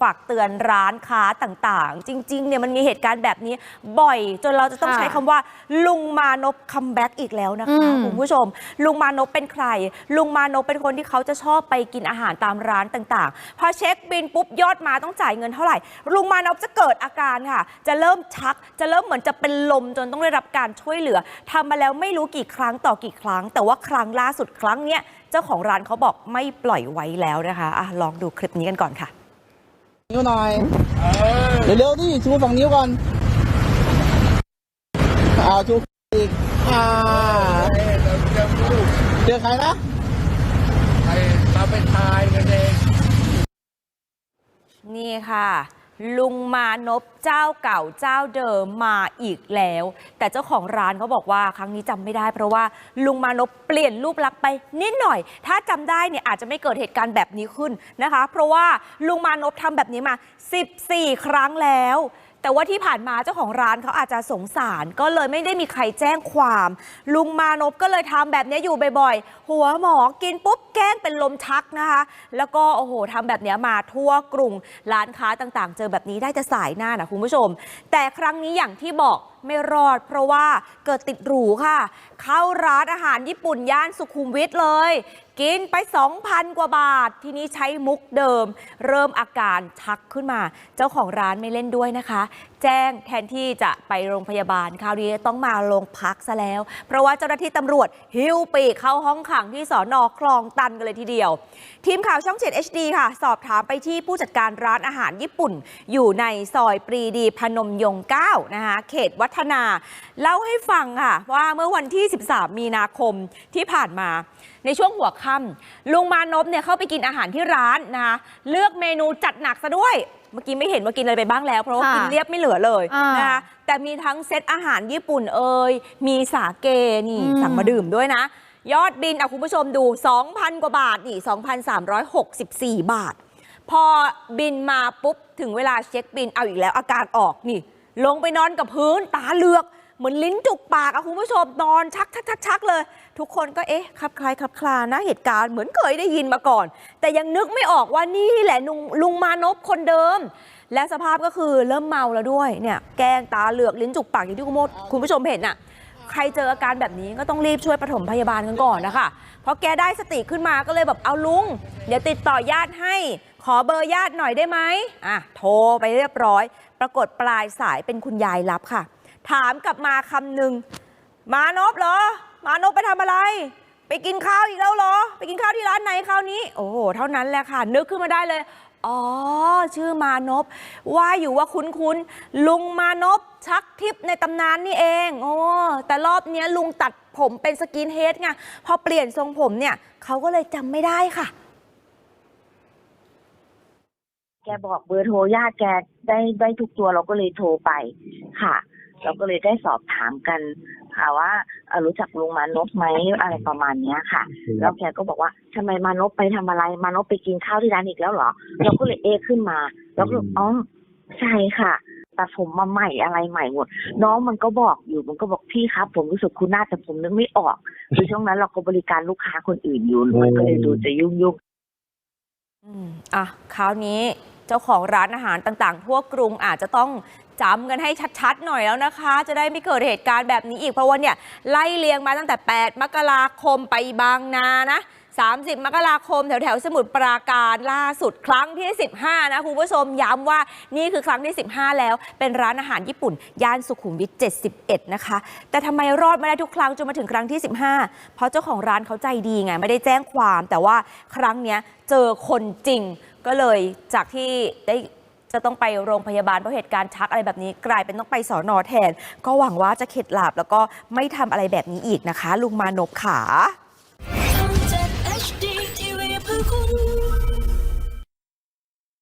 ฝากเตือนร้านค้าต่างๆ จริงๆเนี่ยมันมีเหตุการณ์แบบนี้บ่อย จนเราจะต้องค่ะใช้คำว่า ลุงมานพคัมแบ็กอีกแล้วนะคะอืม คุณผู้ชม ลุงมานพเป็นใคร ลุงมานพเป็นคนที่เขาจะชอบไปกินอาหารตามร้านต่างๆ พอเช็คบินปุ๊บยอดมาต้องจ่ายเงินเท่าไหร่ ลุงมานพจะเกิดอาการค่ะ จะเริ่มชักจะเริ่มเหมือนจะเป็นลมจนต้องได้รับการช่วยเหลือทำมาแล้วไม่รู้กี่ครั้งต่อกี่ครั้ง แต่ว่าครั้งล่าสุดครั้งเนี้ยเจ้าของร้านเขาบอกไม่ปล่อยไว้แล้วนะคะอะลองดูคลิปนี้กันก่อนค่ะ นิ้วหน่อยเร็วๆดิชูสองนิ้วก่อนเอาชูอีกอ่าเจอใครนะไอ้เราไปทายกันเองนี่ค่ะ ลุงมานพเจ้าเก่าเจ้าเดิมมาอีกแล้ว แต่เจ้าของร้านเขาบอกว่าครั้งนี้จำไม่ได้ เพราะว่าลุงมานพเปลี่ยนรูปลักษณ์ไปนิดหน่อย ถ้าจำได้เนี่ยอาจจะไม่เกิดเหตุการณ์แบบนี้ขึ้นนะคะ เพราะว่าลุงมานพทำแบบนี้มา 14 ครั้งแล้ว แต่ว่าที่ผ่านมาเจ้าของร้านเขาอาจจะสงสารก็เลยไม่ได้มีใครแจ้งความ ลุงมานพก็เลยทำแบบนี้อยู่บ่อยๆ หัวหมอกินปุ๊บแกล้งเป็นลมชักนะคะ แล้วก็โอ้โหทำแบบนี้มาทั่วกรุงร้านค้าต่างๆ เจอแบบนี้ได้จะสายหน้านะคุณผู้ชม แต่ครั้งนี้อย่างที่บอกไม่รอด เพราะว่าเกิดติดหรูค่ะ เข้าร้านอาหารญี่ปุ่นย่านสุขุมวิทเลย กินไป 2,000 กว่าบาท ทีนี้ใช้มุกเดิม เริ่มอาการชักขึ้นมา เจ้าของร้านไม่เล่นด้วยนะคะ แจ้งแทนที่จะไปโรงพยาบาลคราวนี้ต้องมาโรงพักซะแล้ว เพราะว่าเจ้าหน้าที่ตำรวจหิ้วปีกเข้าห้องขังที่สอนอคลองตันกันเลยทีเดียว ทีมข่าวช่อง7 HD ค่ะ สอบถามไปที่ผู้จัดการร้านอาหารญี่ปุ่น อยู่ในซอยปรีดีพนมยงค์9นะคะเขตวัดฒนา เล่าให้ฟังค่ะ ว่าเมื่อวันที่ 13 มีนาคมที่ผ่านมา ในช่วงหัวค่ำลุงมานพเนี่ยเข้าไปกินอาหารที่ร้านนะคะเลือกเมนูจัดหนักซะด้วย เมื่อกี้ไม่เห็นว่ากินอะไรไปบ้างแล้ว เพราะว่าค่ะกินเรียบไม่เหลือเลยอ่านนะคะแต่มีทั้งเซตอาหารญี่ปุ่นเอ่ยมีสาเกนี่อืม สั่งมาดื่มด้วยนะ ยอดบินอะคุณผู้ชมดู 2,000 กว่าบาทนี่2,364 บาท พอบินมาปุ๊บ ถึงเวลาเช็คบินเอาอีกแล้วอาการออกนี่ ลงไปนอนกับพื้นตาเหลือก เหมือนลิ้นจุกปากอะคุณผู้ชมนอนชักชักชักชักเลย ทุกคนก็เอ๊ะคลับคลายคลับคลานะเหตุการณ์เหมือนเคยได้ยินมาก่อน แต่ยังนึกไม่ออกว่านี่แหละลุงลุงมานพคนเดิม และสภาพก็คือเริ่มเมาแล้วด้วยเนี่ยแกลงตาเหลือกลิ้นจุกปากอย่างที่คุณมดคุณผู้ชมเห็นอะใครเจออาการแบบนี้ก็ต้องรีบช่วยปฐมพยาบาลกันก่อนนะคะเพราะแกได้สติขึ้นมาก็เลยแบบเอาลุง เดี๋ยวติดต่อญาติให้ ขอเบอร์ญาติหน่อยได้ไหมอะโทรไปเรียบร้อย ปรากฏปลายสายเป็นคุณยายรับค่ะ ถามกลับมาคำหนึ่งมานพเหรอ มานพไปทำอะไร ไปกินข้าวอีกแล้วเหรอ ไปกินข้าวที่ร้านไหนคราวนี้ โอ้โหเท่านั้นแหละค่ะ นึกขึ้นมาได้เลยอ๋อ ชื่อมานพว่าอยู่ว่าคุ้นๆลุงมานพชักทิพในตำนานนี่เองโอ้แต่รอบนี้ลุงตัดผมเป็นสกินเฮดไงพอเปลี่ยนทรงผมเนี่ย เขาก็เลยจำไม่ได้ค่ะ แกบอกเบอร์โทรญาติแกได้ได้ทุกตัวเราก็เลยโทรไปค่ะ เราก็เลยได้สอบถามกัน ค่ะว่าเอ่อรู้จักลุงมานพไหมอะไรประมาณเนี้ยค่ะ แล้วแกก็บอกว่าทำไมมานพไปทำอะไร มานพไปกินข้าวที่ร้านอีกแล้วเหรอ เราก็เลยเอะขึ้นมา แล้วก็อ๋อใช่ค่ะตัดผมมาใหม่อะไรใหม่หมด น้องมันก็บอกอยู่มันก็บอกพี่ครับ ผมรู้สึกคุณหน้าแต่ผมนึกไม่ออกคือช่วงนั้นเราก็บริการลูกค้าคนอื่นอยู่มันก็เลยดูจะยุ่งยุ่งๆอืมอะคราวนี้ เจ้าของร้านอาหารต่างๆ ทั่วกรุงอาจจะต้องจำกันให้ชัดๆ หน่อยแล้วนะคะ จะได้ไม่เกิดเหตุการณ์แบบนี้อีกเพราะว่าเนี่ยไล่เลียงมาตั้งแต่ 8 มกราคมไปบางนานะ 30 มกราคมแถวแถวสมุทรปราการล่าสุดครั้งที่ 15 นะคุณผู้ชมย้ำว่านี่คือครั้งที่ 15 แล้ว เป็นร้านอาหารญี่ปุ่น ย่านสุขุมวิท 71 นะคะ แต่ทำไมรอดมาได้ทุกครั้งจนมาถึงครั้งที่ 15 เพราะเจ้าของร้านเขาใจดีไง ไม่ได้แจ้งความ แต่ว่าครั้งเนี้ยเจอคนจริง ก็เลยจากที่ได้จะต้องไปโรงพยาบาลเพราะเหตุการณ์ชักอะไรแบบนี้ กลายเป็นต้องไปสอนอแทน ก็หวังว่าจะเข็ดหลาบแล้วก็ไม่ทำอะไรแบบนี้อีกนะคะ ลุงมานพขา ท